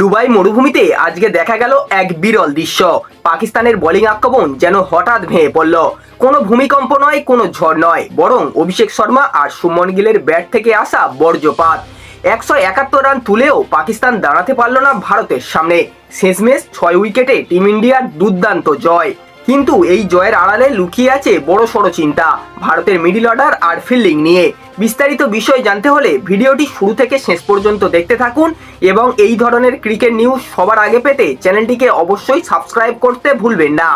Dubai মরুভূমিতে আজকে দেখা গেল এক বিরল দৃশ্য। পাকিস্তানের বোলিং আক্রমণ যেন হঠাৎ ভেঙে পড়ল। কোনো ভূমিকম্প নয়, কোনো ঝড় নয়, বরং অভিষেক শর্মা আর সুমন গিলের ব্যাট থেকে আসা বর্জ্যপাত একশো একাত্তর রান তুলেও পাকিস্তান দাঁড়াতে পারল না ভারতের সামনে। শেষমেশ ছয় উইকেটে টিম ইন্ডিয়ার দুর্দান্ত জয়। কিন্তু এই জয়ের আড়ালে লুকিয়ে আছে বড় সড়ো চিন্তা, ভারতের মিডিল অর্ডার আর ফিল্ডিং নিয়ে। বিস্তারিত বিষয় জানতে হলে ভিডিওটি শুরু থেকে শেষ পর্যন্ত দেখতে থাকুন এবং এই ধরনের ক্রিকেট নিউজ সবার আগে পেতে চ্যানেলটিকে অবশ্যই সাবস্ক্রাইব করতে ভুলবেন না।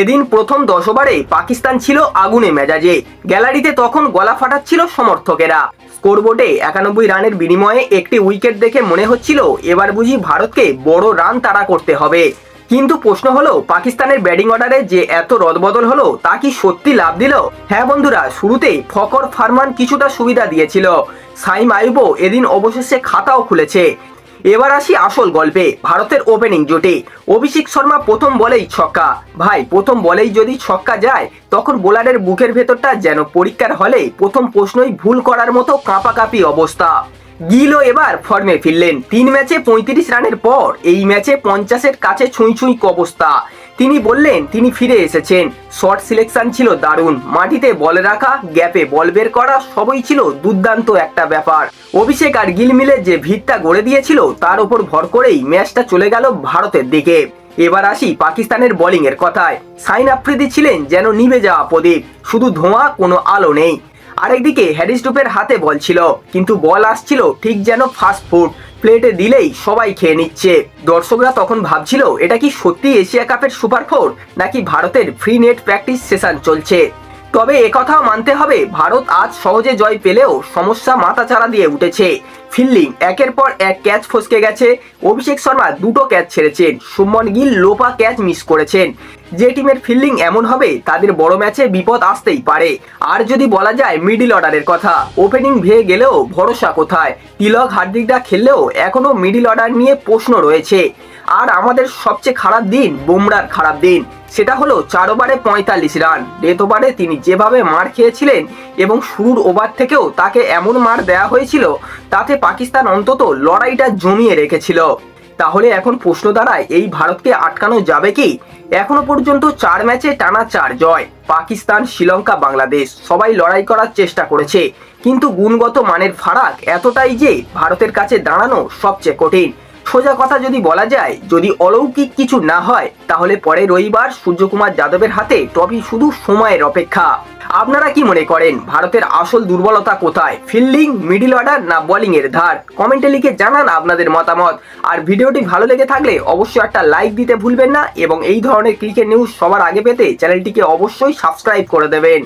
এদিন প্রথম দশ ওভারে পাকিস্তান ছিল আগুনে মেজাজে। গ্যালারিতে তখন গলা ফাটাচ্ছিল সমর্থকেরা। স্কোরবোর্ডে একানব্বই রানের বিনিময়ে একটি উইকেট দেখে মনে হচ্ছিল, এবার বুঝি ভারতকে বড় রান তাড়া করতে হবে। কিন্তু প্রশ্ন হলো, পাকিস্তানের ব্যাটিং অর্ডারে যে এত রদবদল হলো, তা কি সত্যি লাভ দিল? হ্যাঁ বন্ধুরা, শুরুতেই ফকর ফারমান কিছুটা সুবিধা দিয়েছিল। সাইম আইবো এদিন অবশেষে খাতাও খুলেছে। এবার আসি আসল গল্পে, ভারতের ওপেনিং জোটে। অভিষেক শর্মা প্রথম বলেই ছক্কা। ভাই, প্রথম বলেই যদি ছক্কা যায়, তখন বোলারের বুকের ভেতরটা যেন পরীক্ষার হলে প্রথম প্রশ্নই ভুল করার মতো কাঁপাকাঁপি অবস্থা। গিলও এবার ফর্মে ফিরলেন। তিন ম্যাচে পঁয়ত্রিশ রানের পর এই ম্যাচে পঞ্চাশের কাছে ছুঁই ছুঁই অবস্থা তিনি বললেন, তিনি ফিরে এসেছেন। শর্ট সিলেকশন ছিল দারুণ। মাটিতে বল রাখা গ্যাপে বল বের করা, সবই ছিল দুর্দান্ত একটা ব্যাপার। অভিষেক আর গিল মিলে যে ভিতটা গড়ে দিয়েছিল, তার উপর ভর করেই ম্যাচটা চলে গেল ভারতের দিকে। এবার আসি পাকিস্তানের বোলিং এর কথায়। সাইন আফ্রিদি ছিলেন যেন নিভে যাওয়া প্রদীপ। শুধু ধোঁয়া, কোনো আলো নেই। আরেকদিকে হ্যারিস ডুপের হাতে বল ছিল, কিন্তু বল আসছিল ঠিক যেন ফাস্ট ফুড। প্লেটে দিলেই সবাই খেয়ে নিচ্ছে। দর্শকরা তখন ভাবছিল, এটা কি সত্যি এশিয়া কাপের সুপার ফোর, নাকি ভারতের ফ্রি নেট প্র্যাকটিস সেশন চলছে? তবে একথাও মানতে হবে, ভারত আজ সহজে জয় পেলেও সমস্যা মাথাচাড়া দিয়ে উঠেছে। ফিল্ডিং। একের পর এক ক্যাচ ফসকে গেছে। অভিষেক শর্মা দুটো ক্যাচ ছেড়েছেন। সুমন গিল লোপা ক্যাচ মিস করেছেন। যে টিমের ফিল্ডিং এমন হবে, তাদের বড় ম্যাচে বিপদ আসতেই পারে। আর যদি বলা যায় মিডিল অর্ডারের কথা, ওপেনিং ভেঙে গেলেও ভরসা কোথায়? তিলক হার্দিকরা খেললেও এখনও মিডিল অর্ডার নিয়ে প্রশ্ন রয়েছে। আর আমাদের সবচেয়ে খারাপ দিন, বুমরার খারাপ দিন। সেটা হলো চার ওভারে পঁয়তাল্লিশ রান। ডেথ ওভারে তিনি যেভাবে মার খেয়েছিলেন এবং শুরুর ওভার থেকেও তাকে এমন মার দেয়া হয়েছিল, তাতে পাকিস্তান অন্তত লড়াইটা জমিয়ে রেখেছিল। তাহলে এখন প্রশ্ন দাঁড়ায়, এই ভারতকে আটকানো যাবে কি? এখনও পর্যন্ত চার ম্যাচে টানা চার জয়। পাকিস্তান, শ্রীলঙ্কা, বাংলাদেশ, সবাই লড়াই করার চেষ্টা করেছে। কিন্তু গুণগত মানের ফারাক এতটাই যে ভারতের কাছে দাঁড়ানো সবচেয়ে কঠিন। সোজা কথা যদি বলা যায়, যদি অলৌকিক কিছু না হয়, তাহলে পরে রবিবার সূর্যকুমার যাদবের হাতে ট্রফি শুধু সময়ের অপেক্ষা। আপনারা কি মনে করেন, ভারতের আসল দুর্বলতা কোথায়? ফিল্ডিং, মিডিল অর্ডার না বোলিং এর ধার? কমেন্টে লিখে জানান আপনাদের মতামত। আর ভিডিওটি ভালো লেগে থাকলে অবশ্যই একটা লাইক দিতে ভুলবেন না এবং এই ধরনের ক্রিকেট নিউজ সবার আগে পেতে চ্যানেলটিকে অবশ্যই সাবস্ক্রাইব করে দেবেন।